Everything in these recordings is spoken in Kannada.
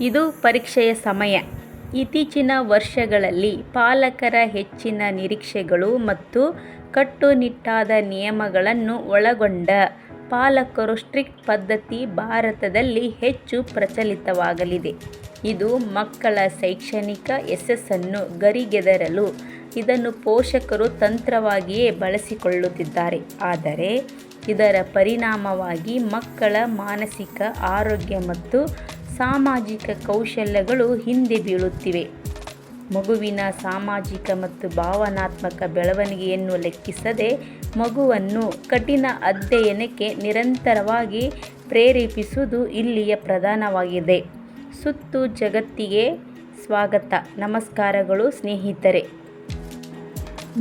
ಇದು ಪರೀಕ್ಷೆಯ ಸಮಯ ಇತ್ತೀಚಿನ ವರ್ಷಗಳಲ್ಲಿ ಪಾಲಕರ ಹೆಚ್ಚಿನ ನಿರೀಕ್ಷೆಗಳು ಮತ್ತು ಕಟ್ಟುನಿಟ್ಟಾದ ನಿಯಮಗಳನ್ನು ಒಳಗೊಂಡ ಪಾಲಕರು ಸ್ಟ್ರಿಕ್ಟ್ ಪದ್ಧತಿ ಭಾರತದಲ್ಲಿ ಹೆಚ್ಚು ಪ್ರಚಲಿತವಾಗಲಿದೆ. ಇದು ಮಕ್ಕಳ ಶೈಕ್ಷಣಿಕ ಯಶಸ್ಸನ್ನು ಗರಿಗೆದರಲು ಇದನ್ನು ಪೋಷಕರು ತಂತ್ರವಾಗಿಯೇ ಬಳಸಿಕೊಳ್ಳುತ್ತಿದ್ದಾರೆ. ಆದರೆ ಇದರ ಪರಿಣಾಮವಾಗಿ ಮಕ್ಕಳ ಮಾನಸಿಕ ಆರೋಗ್ಯ ಮತ್ತು ಸಾಮಾಜಿಕ ಕೌಶಲ್ಯಗಳು ಹಿಂದೆ ಬೀಳುತ್ತಿವೆ. ಮಗುವಿನ ಸಾಮಾಜಿಕ ಮತ್ತು ಭಾವನಾತ್ಮಕ ಬೆಳವಣಿಗೆಯನ್ನು ಲೆಕ್ಕಿಸದೆ ಮಗುವನ್ನು ಕಠಿಣ ಅಧ್ಯಯನಕ್ಕೆ ನಿರಂತರವಾಗಿ ಪ್ರೇರೇಪಿಸುವುದು ಇಲ್ಲಿಯ ಪ್ರಧಾನವಾಗಿದೆ. ಸುತ್ತು ಜಗತ್ತಿಗೆ ಸ್ವಾಗತ ನಮಸ್ಕಾರಗಳು ಸ್ನೇಹಿತರೆ.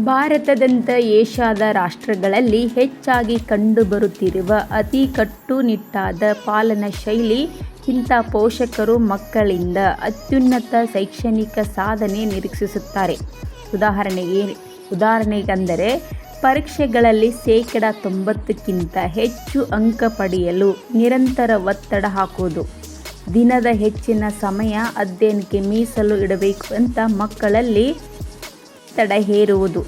ಭಾರತದಂಥ ಏಷ್ಯಾದ ರಾಷ್ಟ್ರಗಳಲ್ಲಿ ಹೆಚ್ಚಾಗಿ ಕಂಡುಬರುತ್ತಿರುವ ಅತಿ ಕಟ್ಟುನಿಟ್ಟಾದ ಪಾಲನಾ ಶೈಲಿ ಇಂಥ ಪೋಷಕರು ಮಕ್ಕಳಿಂದ ಅತ್ಯುನ್ನತ ಶೈಕ್ಷಣಿಕ ಸಾಧನೆ ನಿರೀಕ್ಷಿಸುತ್ತಾರೆ. ಉದಾಹರಣೆಗೆ ಉದಾಹರಣೆಗೆಂದರೆ ಪರೀಕ್ಷೆಗಳಲ್ಲಿ ಶೇಕಡ ತೊಂಬತ್ತಕ್ಕಿಂತ ಹೆಚ್ಚು ಅಂಕ ಪಡೆಯಲು ನಿರಂತರ ಒತ್ತಡ ಹಾಕುವುದು, ದಿನದ ಹೆಚ್ಚಿನ ಸಮಯ ಅಧ್ಯಯನಕ್ಕೆ ಮೀಸಲು ಇಡಬೇಕು ಅಂತ ಮಕ್ಕಳಲ್ಲಿ ತಡ ಹೇರುವುದು,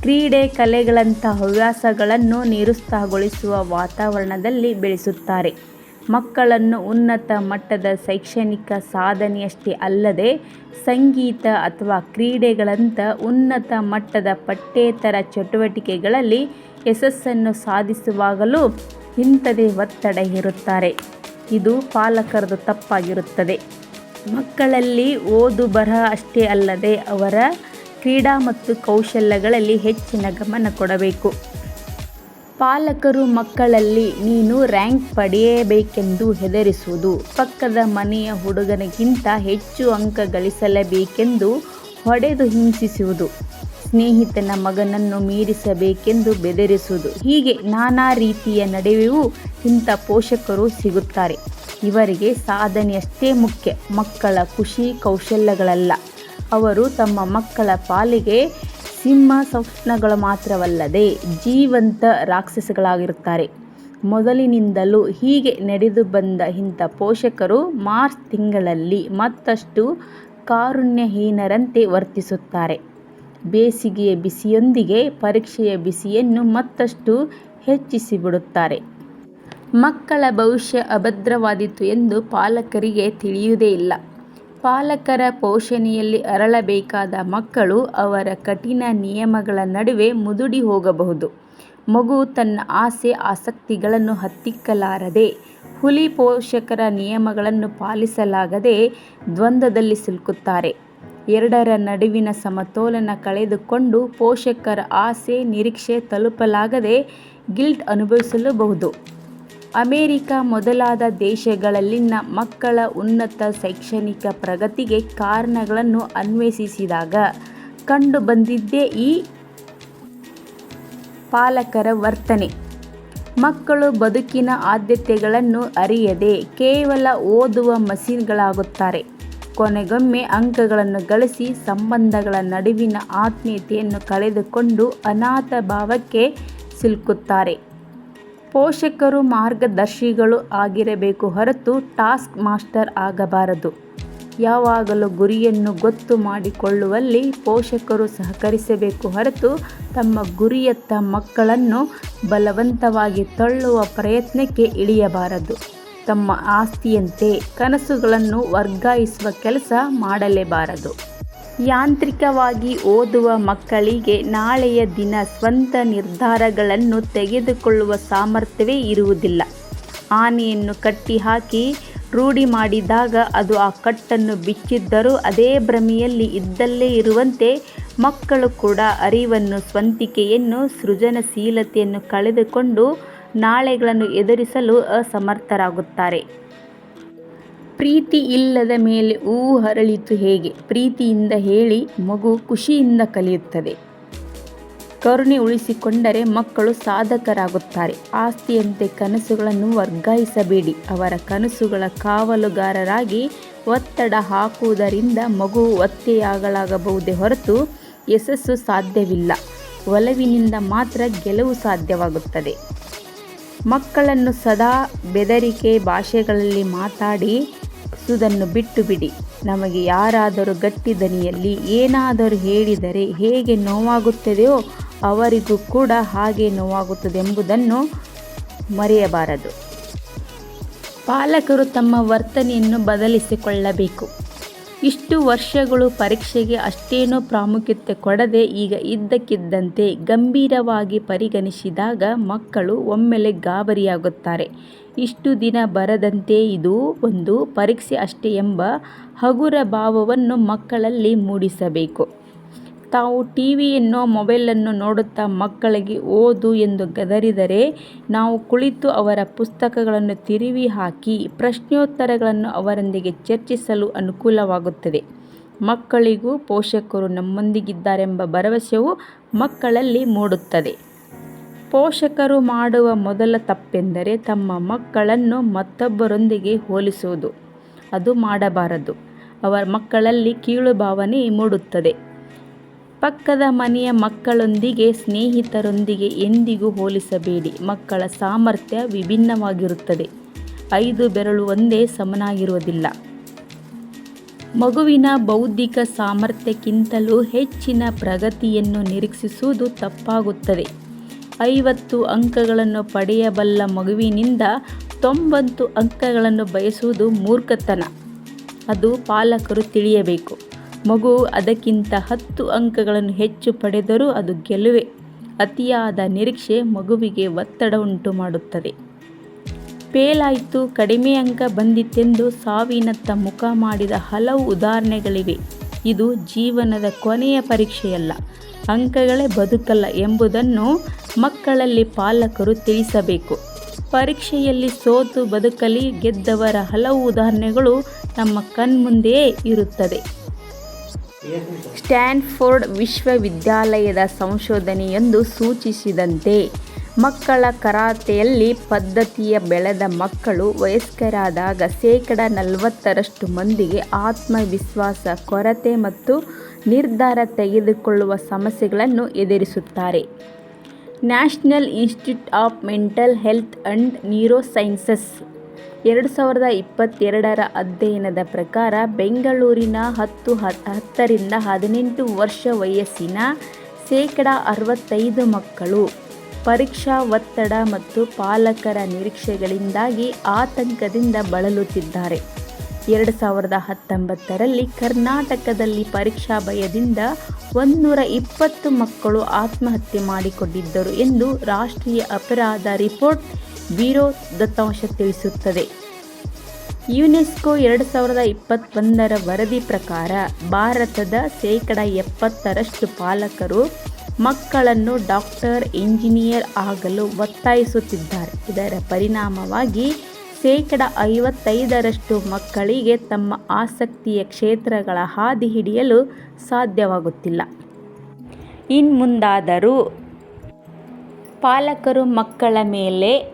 ಕ್ರೀಡೆ ಕಲೆಗಳಂಥ ಹವ್ಯಾಸಗಳನ್ನು ನಿರುತ್ಸಾಹಗೊಳಿಸುವ ವಾತಾವರಣದಲ್ಲಿ ಬೆಳೆಸುತ್ತಾರೆ. ಮಕ್ಕಳನ್ನು ಉನ್ನತ ಮಟ್ಟದ ಶೈಕ್ಷಣಿಕ ಸಾಧನೆಯಷ್ಟೇ ಅಲ್ಲದೆ ಸಂಗೀತ ಅಥವಾ ಕ್ರೀಡೆಗಳಂಥ ಉನ್ನತ ಮಟ್ಟದ ಪಠ್ಯೇತರ ಚಟುವಟಿಕೆಗಳಲ್ಲಿ ಯಶಸ್ಸನ್ನು ಸಾಧಿಸುವಾಗಲೂ ಇಂಥದೇ ಒತ್ತಡ ಇರುತ್ತಾರೆ ಇದು ಪಾಲಕರದು ತಪ್ಪಾಗಿರುತ್ತದೆ. ಮಕ್ಕಳಲ್ಲಿ ಓದು ಬರಹ ಅಷ್ಟೇ ಅಲ್ಲದೆ ಅವರ ಕ್ರೀಡಾ ಮತ್ತು ಕೌಶಲ್ಯಗಳಲ್ಲಿ ಹೆಚ್ಚಿನ ಗಮನ ಕೊಡಬೇಕು. ಪಾಲಕರು ಮಕ್ಕಳಲ್ಲಿ ನೀನು ರ್ಯಾಂಕ್ ಪಡೆಯಬೇಕೆಂದು ಹೆದರಿಸುವುದು, ಪಕ್ಕದ ಮನೆಯ ಹುಡುಗನಿಗಿಂತ ಹೆಚ್ಚು ಅಂಕ ಗಳಿಸಲೇಬೇಕೆಂದು ಹೊಡೆದು ಹಿಂಸಿಸುವುದು, ಸ್ನೇಹಿತನ ಮಗನನ್ನು ಮೀರಿಸಬೇಕೆಂದು ಬೆದರಿಸುವುದು ಹೀಗೆ ನಾನಾ ರೀತಿಯ ನಡುವೆಯೂ ಇಂಥ ಪೋಷಕರು ಸಿಗುತ್ತಾರೆ. ಇವರಿಗೆ ಸಾಧನೆಯಷ್ಟೇ ಮುಖ್ಯ, ಮಕ್ಕಳ ಖುಷಿ ಕೌಶಲ್ಯಗಳಲ್ಲ. ಅವರು ತಮ್ಮ ಮಕ್ಕಳ ಪಾಲಿಗೆ ಸಿಂಹಸ್ವಪ್ನಗಳು ಮಾತ್ರವಲ್ಲದೆ ಜೀವಂತ ರಾಕ್ಷಸಗಳಾಗಿರುತ್ತಾರೆ. ಮೊದಲಿನಿಂದಲೂ ಹೀಗೆ ನಡೆದು ಬಂದ ಇಂಥ ಪೋಷಕರು ಮಾರ್ಚ್ ತಿಂಗಳಲ್ಲಿ ಮತ್ತಷ್ಟು ಕಾರುಣ್ಯಹೀನರಂತೆ ವರ್ತಿಸುತ್ತಾರೆ. ಬೇಸಿಗೆಯ ಬಿಸಿಯೊಂದಿಗೆ ಪರೀಕ್ಷೆಯ ಬಿಸಿಯನ್ನು ಮತ್ತಷ್ಟು ಹೆಚ್ಚಿಸಿಬಿಡುತ್ತಾರೆ. ಮಕ್ಕಳ ಭವಿಷ್ಯ ಅಭದ್ರವಾದೀತು ಎಂದು ಪಾಲಕರಿಗೆ ತಿಳಿಯುವುದೇ ಇಲ್ಲ. ಪಾಲಕರ ಪೋಷಣೆಯಲ್ಲಿ ಅರಳಬೇಕಾದ ಮಕ್ಕಳು ಅವರ ಕಠಿಣ ನಿಯಮಗಳ ನಡುವೆ ಮುದುಡಿ ಹೋಗಬಹುದು. ಮಗು ತನ್ನ ಆಸೆ ಆಸಕ್ತಿಗಳನ್ನು ಹತ್ತಿಕ್ಕಲಾರದೆ, ಹುಲಿ ಪೋಷಕರ ನಿಯಮಗಳನ್ನು ಪಾಲಿಸಲಾಗದೆ ದ್ವಂದ್ವದಲ್ಲಿ ಸಿಲುಕುತ್ತಾರೆ. ಎರಡರ ನಡುವಿನ ಸಮತೋಲನ ಕಳೆದುಕೊಂಡು ಪೋಷಕರ ಆಸೆ ನಿರೀಕ್ಷೆ ತಲುಪಲಾಗದೆ ಗಿಲ್ಟ್ ಅನುಭವಿಸಲೂಬಹುದು. ಅಮೆರಿಕ ಮೊದಲಾದ ದೇಶಗಳಲ್ಲಿನ ಮಕ್ಕಳ ಉನ್ನತ ಶೈಕ್ಷಣಿಕ ಪ್ರಗತಿಗೆ ಕಾರಣಗಳನ್ನು ಅನ್ವೇಷಿಸಿದಾಗ ಕಂಡುಬಂದಿದ್ದೇ ಈ ಪಾಲಕರ ವರ್ತನೆ. ಮಕ್ಕಳು ಬದುಕಿನ ಆದ್ಯತೆಗಳನ್ನು ಅರಿಯದೆ ಕೇವಲ ಓದುವ ಮಸೀನ್ಗಳಾಗುತ್ತಾರೆ ಕೊನೆಗೊಮ್ಮೆ ಅಂಕಗಳನ್ನು ಗಳಿಸಿ ಸಂಬಂಧಗಳ ನಡುವಿನ ಆತ್ಮೀಯತೆಯನ್ನು ಕಳೆದುಕೊಂಡು ಅನಾಥ ಭಾವಕ್ಕೆ ಸಿಲುಕುತ್ತಾರೆ. ಪೋಷಕರು ಮಾರ್ಗದರ್ಶಿಗಳು ಆಗಿರಬೇಕು ಹೊರತು ಟಾಸ್ಕ್ ಮಾಸ್ಟರ್ ಆಗಬಾರದು. ಯಾವಾಗಲೂ ಗುರಿಯನ್ನು ಗೊತ್ತು ಮಾಡಿಕೊಳ್ಳುವಲ್ಲಿ ಪೋಷಕರು ಸಹಕರಿಸಬೇಕು ಹೊರತು ತಮ್ಮ ಗುರಿಯತ್ತ ಮಕ್ಕಳನ್ನು ಬಲವಂತವಾಗಿ ತಳ್ಳುವ ಪ್ರಯತ್ನಕ್ಕೆ ಇಳಿಯಬಾರದು. ತಮ್ಮ ಆಸ್ತಿಯಂತೆ ಕನಸುಗಳನ್ನು ವರ್ಗಾಯಿಸುವ ಕೆಲಸ ಮಾಡಲೇಬಾರದು. ಯಾಂತ್ರಿಕವಾಗಿ ಓದುವ ಮಕ್ಕಳಿಗೆ ನಾಳೆಯ ದಿನ ಸ್ವಂತ ನಿರ್ಧಾರಗಳನ್ನು ತೆಗೆದುಕೊಳ್ಳುವ ಸಾಮರ್ಥ್ಯವೇ ಇರುವುದಿಲ್ಲ. ಆನೆಯನ್ನು ಕಟ್ಟಿಹಾಕಿ ರೂಢಿ ಮಾಡಿದಾಗ ಅದು ಆ ಕಟ್ಟನ್ನು ಬಿಚ್ಚಿದ್ದರೂ ಅದೇ ಭ್ರಮೆಯಲ್ಲಿ ಇದ್ದಲ್ಲೇ ಇರುವಂತೆ ಮಕ್ಕಳು ಕೂಡ ಅರಿವನ್ನು, ಸ್ವಂತಿಕೆಯನ್ನು, ಸೃಜನಶೀಲತೆಯನ್ನು ಕಳೆದುಕೊಂಡು ನಾಳೆಗಳನ್ನು ಎದುರಿಸಲು ಅಸಮರ್ಥರಾಗುತ್ತಾರೆ. ಪ್ರೀತಿ ಇಲ್ಲದ ಮೇಲೆ ಹೂ ಅರಳಿತು ಹೇಗೆ ಪ್ರೀತಿಯಿಂದ ಹೇಳಿ ಮಗು ಖುಷಿಯಿಂದ ಕಲಿಯುತ್ತದೆ. ಕರುಣೆ ಉಳಿಸಿಕೊಂಡರೆ ಮಕ್ಕಳು ಸಾಧಕರಾಗುತ್ತಾರೆ. ಆಸ್ತಿಯಂತೆ ಕನಸುಗಳನ್ನು ವರ್ಗಾಯಿಸಬೇಡಿ. ಅವರ ಕನಸುಗಳ ಕಾವಲುಗಾರರಾಗಿ ಒತ್ತಡ ಹಾಕುವುದರಿಂದ ಮಗು ಒತ್ತೆಯಾಗಲಾಗಬಹುದೇ ಹೊರತು ಯಶಸ್ಸು ಸಾಧ್ಯವಿಲ್ಲ. ಒಲವಿನಿಂದ ಮಾತ್ರ ಗೆಲುವು ಸಾಧ್ಯವಾಗುತ್ತದೆ. ಮಕ್ಕಳನ್ನು ಸದಾ ಬೆದರಿಕೆ ಭಾಷೆಗಳಲ್ಲಿ ಮಾತಾಡಿ ವರ್ತಿಸುವುದನ್ನು ಬಿಟ್ಟು ಬಿಡಿ ನಮಗೆ ಯಾರಾದರೂ ಗಟ್ಟಿ ದನಿಯಲ್ಲಿ ಏನಾದರೂ ಹೇಳಿದರೆ ಹೇಗೆ ನೋವಾಗುತ್ತದೆಯೋ ಅವರಿಗೂ ಕೂಡ ಹಾಗೆ ನೋವಾಗುತ್ತದೆ ಎಂಬುದನ್ನು ಮರೆಯಬಾರದು. ಪಾಲಕರು ತಮ್ಮ ವರ್ತನೆಯನ್ನು ಬದಲಿಸಿಕೊಳ್ಳಬೇಕು. ಇಷ್ಟು ವರ್ಷಗಳು ಪರೀಕ್ಷೆಗೆ ಅಷ್ಟೇನೂ ಪ್ರಾಮುಖ್ಯತೆ ಕೊಡದೆ ಈಗ ಇದ್ದಕ್ಕಿದ್ದಂತೆ ಗಂಭೀರವಾಗಿ ಪರಿಗಣಿಸಿದಾಗ ಮಕ್ಕಳು ಒಮ್ಮೆಲೆ ಗಾಬರಿಯಾಗುತ್ತಾರೆ. ಇಷ್ಟು ದಿನ ಬರದಂತೆ ಇದು ಒಂದು ಪರೀಕ್ಷೆ ಅಷ್ಟೇ ಎಂಬ ಹಗುರ ಭಾವವನ್ನು ಮಕ್ಕಳಲ್ಲಿ ಮೂಡಿಸಬೇಕು. ತಾವು ಟಿವಿಯನ್ನು ಮೊಬೈಲನ್ನು ನೋಡುತ್ತಾ ಮಕ್ಕಳಿಗೆ ಓದು ಎಂದು ಗದರಿದರೆ ನಾವು ಕುಳಿತು ಅವರ ಪುಸ್ತಕಗಳನ್ನು ತಿರುವಿ ಹಾಕಿ ಪ್ರಶ್ನೋತ್ತರಗಳನ್ನು ಅವರೊಂದಿಗೆ ಚರ್ಚಿಸಲು ಅನುಕೂಲವಾಗುತ್ತದೆ. ಮಕ್ಕಳಿಗೂ ಪೋಷಕರು ನಮ್ಮೊಂದಿಗಿದ್ದಾರೆಂಬ ಭರವಸೆಯು ಮಕ್ಕಳಲ್ಲಿ ಮೂಡುತ್ತದೆ. ಪೋಷಕರು ಮಾಡುವ ಮೊದಲ ತಪ್ಪೆಂದರೆ ತಮ್ಮ ಮಕ್ಕಳನ್ನು ಮತ್ತೊಬ್ಬರೊಂದಿಗೆ ಹೋಲಿಸುವುದು. ಅದು ಮಾಡಬಾರದು. ಅವರ ಮಕ್ಕಳಲ್ಲಿ ಕೀಳು ಭಾವನೆ ಮೂಡುತ್ತದೆ. ಪಕ್ಕದ ಮನೆಯ ಮಕ್ಕಳೊಂದಿಗೆ, ಸ್ನೇಹಿತರೊಂದಿಗೆ ಎಂದಿಗೂ ಹೋಲಿಸಬೇಡಿ. ಮಕ್ಕಳ ಸಾಮರ್ಥ್ಯ ವಿಭಿನ್ನವಾಗಿರುತ್ತದೆ. ಐದು ಬೆರಳು ಒಂದೇ ಸಮನಾಗಿರುವುದಿಲ್ಲ. ಮಗುವಿನ ಬೌದ್ಧಿಕ ಸಾಮರ್ಥ್ಯಕ್ಕಿಂತಲೂ ಹೆಚ್ಚಿನ ಪ್ರಗತಿಯನ್ನು ನಿರೀಕ್ಷಿಸುವುದು ತಪ್ಪಾಗುತ್ತದೆ. ಐವತ್ತು ಅಂಕಗಳನ್ನು ಪಡೆಯಬಲ್ಲ ಮಗುವಿನಿಂದ ತೊಂಬತ್ತು ಅಂಕಗಳನ್ನು ಬಯಸುವುದು ಮೂರ್ಖತನ. ಅದು ಪಾಲಕರು ತಿಳಿಯಬೇಕು. ಮಗು ಅದಕ್ಕಿಂತ ಹತ್ತು ಅಂಕಗಳನ್ನು ಹೆಚ್ಚು ಪಡೆದರೂ ಅದು ಗೆಲುವೆ. ಅತಿಯಾದ ನಿರೀಕ್ಷೆ ಮಗುವಿಗೆ ಒತ್ತಡ ಉಂಟು ಮಾಡುತ್ತದೆ. ಫೇಲಾಯಿತು ಕಡಿಮೆ ಅಂಕ ಬಂದಿತ್ತೆಂದು ಸಾವಿನತ್ತ ಮುಖ ಮಾಡಿದ ಹಲವು ಉದಾಹರಣೆಗಳಿವೆ. ಇದು ಜೀವನದ ಕೊನೆಯ ಪರೀಕ್ಷೆಯಲ್ಲ, ಅಂಕಗಳೇ ಬದುಕಲ್ಲ ಎಂಬುದನ್ನು ಮಕ್ಕಳಲ್ಲಿ ಪಾಲಕರು ತಿಳಿಸಬೇಕು. ಪರೀಕ್ಷೆಯಲ್ಲಿ ಸೋತು ಬದುಕಲಿ ಗೆದ್ದವರ ಹಲವು ಉದಾಹರಣೆಗಳು ನಮ್ಮ ಕಣ್ಮುಂದೆಯೇ ಇರುತ್ತದೆ. ಸ್ಟ್ಯಾನ್ಫೋರ್ಡ್ ವಿಶ್ವವಿದ್ಯಾಲಯದ ಸಂಶೋಧನೆಯೊಂದು ಸೂಚಿಸಿದಂತೆ, ಮಕ್ಕಳ ಕರಾತೆಯಲ್ಲಿ ಪದ್ಧತಿಯ ಬೆಳೆದ ಮಕ್ಕಳು ವಯಸ್ಕರಾದಾಗ ಶೇಕಡ ನಲವತ್ತರಷ್ಟು ಮಂದಿಗೆ ಆತ್ಮವಿಶ್ವಾಸ, ಕೊರತೆ ಮತ್ತು ನಿರ್ಧಾರ ತೆಗೆದುಕೊಳ್ಳುವ ಸಮಸ್ಯೆಗಳನ್ನು ಎದುರಿಸುತ್ತಾರೆ. National institute of mental health and neurosciences ಎರಡು ಸಾವಿರದ ಇಪ್ಪತ್ತೆರಡರ ಅಧ್ಯಯನದ ಪ್ರಕಾರ ಬೆಂಗಳೂರಿನ ಹತ್ತು ಹತ್ತರಿಂದ ಹದಿನೆಂಟು ವರ್ಷ ವಯಸ್ಸಿನ ಶೇಕಡ ಅರವತ್ತೈದು ಮಕ್ಕಳು ಪರೀಕ್ಷಾ ಒತ್ತಡ ಮತ್ತು ಪಾಲಕರ ನಿರೀಕ್ಷೆಗಳಿಂದಾಗಿ ಆತಂಕದಿಂದ ಬಳಲುತ್ತಿದ್ದಾರೆ. ಎರಡು ಸಾವಿರದ ಹತ್ತೊಂಬತ್ತರಲ್ಲಿ ಕರ್ನಾಟಕದಲ್ಲಿ ಪರೀಕ್ಷಾ ಭಯದಿಂದ ಒಂದೂರ ಇಪ್ಪತ್ತು ಮಕ್ಕಳು ಆತ್ಮಹತ್ಯೆ ಮಾಡಿಕೊಂಡಿದ್ದರು ಎಂದು ರಾಷ್ಟ್ರೀಯ ಅಪರಾಧ ರಿಪೋರ್ಟ್ ಬ್ಯೂರೋ ದತ್ತಾಂಶ ತಿಳಿಸುತ್ತದೆ. ಯುನೆಸ್ಕೋ ಎರಡು ಸಾವಿರದ ಇಪ್ಪತ್ತೊಂದರ ವರದಿ ಪ್ರಕಾರ ಭಾರತದ ಶೇಕಡ ಎಪ್ಪತ್ತರಷ್ಟು ಪಾಲಕರು ಮಕ್ಕಳನ್ನು ಡಾಕ್ಟರ್ ಇಂಜಿನಿಯರ್ ಆಗಲು ಒತ್ತಾಯಿಸುತ್ತಿದ್ದಾರೆ. ಇದರ ಪರಿಣಾಮವಾಗಿ ಶೇಕಡ ಐವತ್ತೈದರಷ್ಟು ಮಕ್ಕಳಿಗೆ ತಮ್ಮ ಆಸಕ್ತಿಯ ಕ್ಷೇತ್ರಗಳ ಹಾದಿ ಹಿಡಿಯಲು ಸಾಧ್ಯವಾಗುತ್ತಿಲ್ಲ. ಇನ್ಮುಂದಾದರೂ ಪಾಲಕರು ಮಕ್ಕಳ ಮೇಲೆ